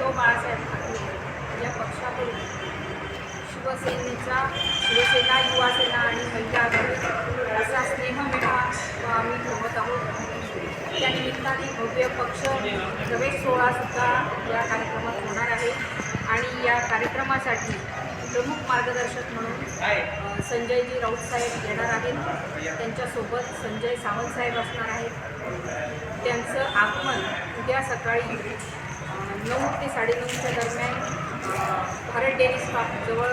तो बाळासाहेब ठाकरे या पक्षाकडून शिवसेनेचा शिवसेना युवासेना आणि महिला आघाडी असा तो आम्ही ठेवत आहोत. त्या निमित्ताने भव्य पक्ष प्रवेश सोहळासुद्धा या कार्यक्रमात होणार आहे. आणि या कार्यक्रमासाठी प्रमुख मार्गदर्शक म्हणून संजयजी राऊत साहेब येणार आहेत. त्यांच्यासोबत संजय सावंत साहेब असणार आहेत. त्यांचं आगमन उद्या सकाळी नऊ ते साडेनऊच्या दरम्यान भारत डेअरी स्टॉपजवळ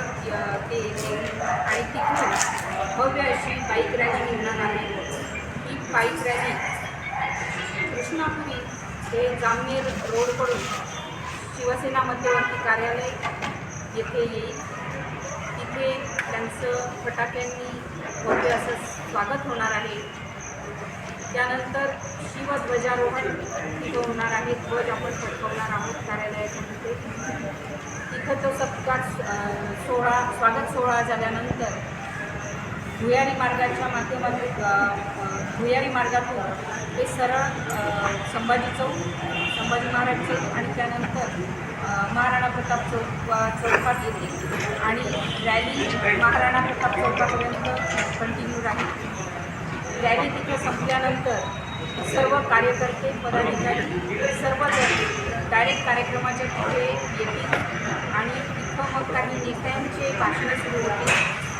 ते येतील आणि तिथून भव्य अशी बाईक रॅली निघणार आहे. ही बाईक रॅली कृष्णापुरी हे जामनेर रोडकडून शिवसेना मध्यवर्ती कार्यालय येथे येईल. फटाक्यांनी होते असं स्वागत होणार आहे. त्यानंतर शिवध्वजारोहण तिथं होणार आहे. ध्वज आपण फडकवणार आहोत कार्यालयामध्ये तिथं तो सत्कार सोहळा स्वागत सोहळा झाल्यानंतर भुयारी मार्गाच्या माध्यमातून भुयारी मार्गातून ते सरळ संभाजी चौक संभाजी महाराज चौक आणि त्यानंतर महाराणा प्रताप चौक चौकात येतील आणि रॅली महाराणा प्रताप चौकापर्यंत कंटिन्यू राहील. रॅली तिथे संपल्यानंतर सर्व कार्यकर्ते पदाधिकारी सर्व डायरेक्ट कार्यक्रमाच्या तिथे येतील. आणि तिथं मग काही नेत्यांचे भाषणं सुरू होतील.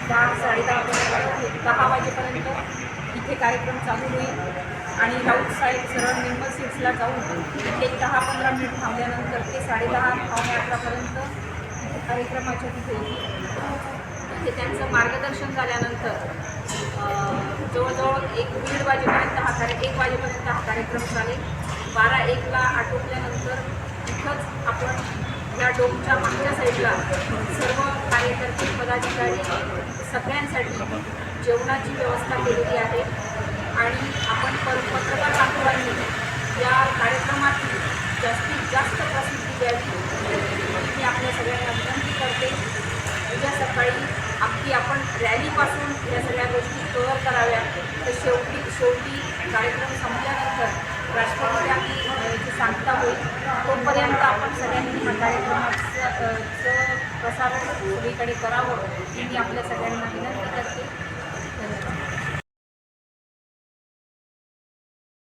दहा साडेदहापर्यंत दहा वाजेपर्यंत इथे कार्यक्रम चालू होईल. आणि राऊत साहेब सरळ निर्मल सिक्सला जाऊन एक दहा पंधरा मिनिट थांबल्यानंतर ते साडेदहा पावणे अकरापर्यंत कार्यक्रमाच्या तिथे येतील. त्यांचं मार्गदर्शन झाल्यानंतर जवळजवळ एक दीड वाजेपर्यंत हा कार्य एक वाजेपर्यंत हा कार्यक्रम चालेल. बारा एकला आटोपल्यानंतर तिथंच आपण या डोमच्या मागच्या साईडला सर्व कार्यकर्ते पदाधिकारी सगळ्यांसाठी जेवणाची व्यवस्था केलेली आहे. आणि आपण पर पत्रकार बांधवांनी या कार्यक्रमाची जास्तीत जास्त प्रसिद्धी द्यावी. मी आपल्या सगळ्यांना विनंती करते. उद्या सकाळी अगदी आपण रॅलीपासून या सगळ्या गोष्टी कव्हर कराव्या. तर शेवटी शेवटी कार्यक्रम संपल्यानंतर राष्ट्रपती आम्ही सांगता होईल तोपर्यंत आपण सगळ्यांनी या कार्यक्रमाचं प्रसारण सगळीकडे करावं. ही मी आपल्या सगळ्यांना विनंती करते.